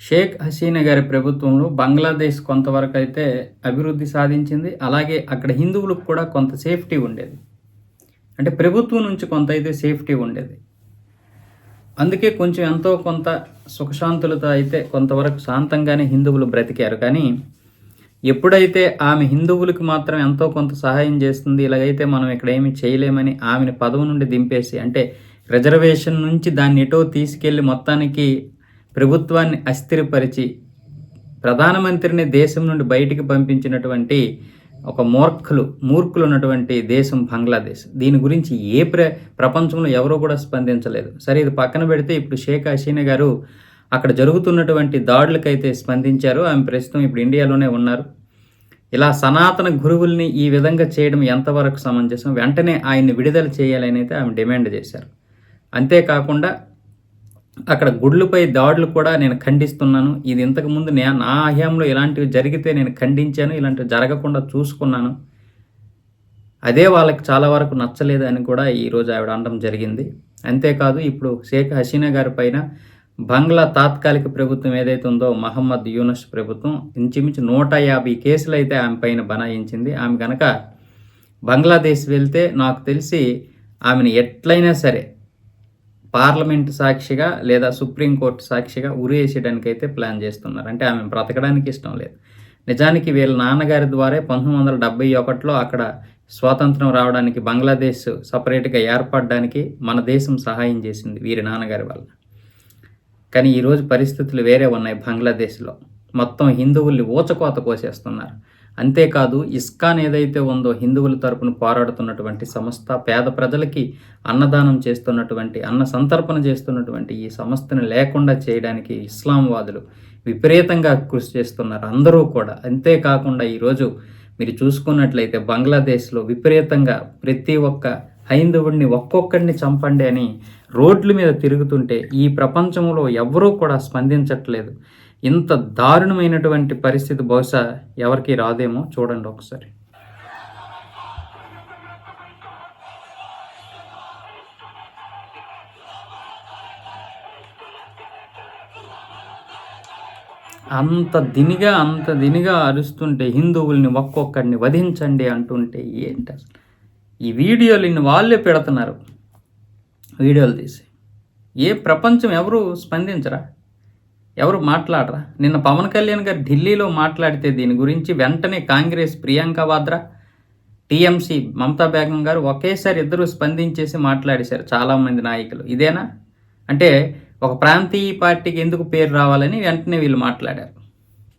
షేక్ హసీనా గారి ప్రభుత్వంలో బంగ్లాదేశ్ కొంతవరకు అయితే అభివృద్ధి సాధించింది. అలాగే అక్కడ హిందువులకు కూడా కొంత సేఫ్టీ ఉండేది. అంటే ప్రభుత్వం నుంచి కొంత అయితే సేఫ్టీ ఉండేది. అందుకే కొంచెం ఎంతో కొంత సుఖశాంతులతో అయితే కొంతవరకు శాంతంగానే హిందువులు బ్రతికారు. కానీ ఎప్పుడైతే ఆమె హిందువులకు మాత్రం ఎంతో కొంత సహాయం చేస్తుంది ఇలాగైతే మనం ఇక్కడ ఏమి చేయలేమని ఆమెను పదవి నుండి దింపేసి అంటే రిజర్వేషన్ నుంచి దాన్ని ఎటో తీసుకెళ్ళి మొత్తానికి ప్రభుత్వాన్ని అస్థిరపరిచి ప్రధానమంత్రిని దేశం నుండి బయటికి పంపించినటువంటి ఒక మూర్ఖులు మూర్ఖులు ఉన్నటువంటి దేశం బంగ్లాదేశ్. దీని గురించి ఏ ప్ర ప్రపంచంలో ఎవరూ కూడా స్పందించలేదు. సరే ఇది పక్కన పెడితే ఇప్పుడు షేక్ హసీనా గారు అక్కడ జరుగుతున్నటువంటి దాడులకైతే స్పందించారు. ఆమె ప్రస్తుతం ఇప్పుడు ఇండియాలోనే ఉన్నారు. ఇలా సనాతన గురువుల్ని ఈ విధంగా చేయడం ఎంతవరకు సమంజసం? వెంటనే ఆయన్ని విడుదల చేయాలని అయితే ఆమె డిమాండ్ చేశారు. అంతేకాకుండా అక్కడ గుడ్లపై దాడులు కూడా నేను ఖండిస్తున్నాను. ఇది ఇంతకుముందు నే నా హయాంలో ఇలాంటివి జరిగితే నేను ఖండించాను. ఇలాంటివి జరగకుండా చూసుకున్నాను. అదే వాళ్ళకి చాలా వరకు నచ్చలేదు అని కూడా ఈరోజు ఆవిడ అనడం జరిగింది. అంతేకాదు ఇప్పుడు షేక్ హసీనా గారి పైన బంగ్లా తాత్కాలిక ప్రభుత్వం ఏదైతే ఉందో మహమ్మద్ యూనస్ ప్రభుత్వం ఇంచుమించు నూట యాభై కేసులు అయితే ఆమె పైన బనాయించింది. ఆమె కనుక బంగ్లాదేశ్ వెళ్తే నాకు తెలిసి ఆమెను ఎట్లయినా సరే పార్లమెంట్ సాక్షిగా లేదా సుప్రీంకోర్టు సాక్షిగా ఉరేసేయడానికి అయితే ప్లాన్ చేస్తున్నారు. అంటే ఆమె బ్రతకడానికి ఇష్టం లేదు. నిజానికి వీళ్ళ నాన్నగారి ద్వారా పంతొమ్మిది వందల డెబ్బై ఒకటిలో అక్కడ స్వాతంత్రం రావడానికి బంగ్లాదేశ్ సపరేట్గా ఏర్పడడానికి మన దేశం సహాయం చేసింది వీరి నాన్నగారి వల్ల. కానీ ఈరోజు పరిస్థితులు వేరే ఉన్నాయి బంగ్లాదేశ్లో. మొత్తం హిందువుల్ని ఊచకోత కోసేస్తున్నారు. అంతేకాదు ఇస్కాన్ ఏదైతే ఉందో హిందువుల తరపున పోరాడుతున్నటువంటి సంస్థ పేద ప్రజలకి అన్నదానం చేస్తున్నటువంటి అన్న సంతర్పణ చేస్తున్నటువంటి ఈ సంస్థను లేకుండా చేయడానికి ఇస్లాంవాదులు విపరీతంగా కృషి చేస్తున్నారు అందరూ కూడా. అంతేకాకుండా ఈరోజు మీరు చూసుకున్నట్లయితే బంగ్లాదేశ్లో విపరీతంగా ప్రతి ఒక్క హైందవుడిని ఒక్కొక్కడిని చంపండి అని రోడ్ల మీద తిరుగుతుంటే ఈ ప్రపంచంలో ఎవరూ కూడా స్పందించట్లేదు. ఇంత దారుణమైనటువంటి పరిస్థితి బహుశా ఎవరికి రాదేమో చూడండి ఒకసారి. అంత దినిగా అంత దినిగా అరుస్తుంటే హిందువుల్ని ఒక్కొక్కడిని వధించండి అంటుంటే ఏంటి అసలు? ఈ వీడియోలు ఇన్ని వాళ్ళే పెడుతున్నారు. వీడియోలు తీసి. ఏ ప్రపంచం ఎవరు స్పందించరా? ఎవరు మాట్లాడరా? నిన్న పవన్ కళ్యాణ్ గారు ఢిల్లీలో మాట్లాడితే దీని గురించి వెంటనే కాంగ్రెస్ ప్రియాంక వాద్రా టీఎంసీ మమతా బేగం గారు ఒకేసారి ఇద్దరు స్పందించేసి మాట్లాడేశారు చాలామంది నాయకులు. ఇదేనా? అంటే ఒక ప్రాంతీయ పార్టీకి ఎందుకు పేరు రావాలని వెంటనే వీళ్ళు మాట్లాడారు.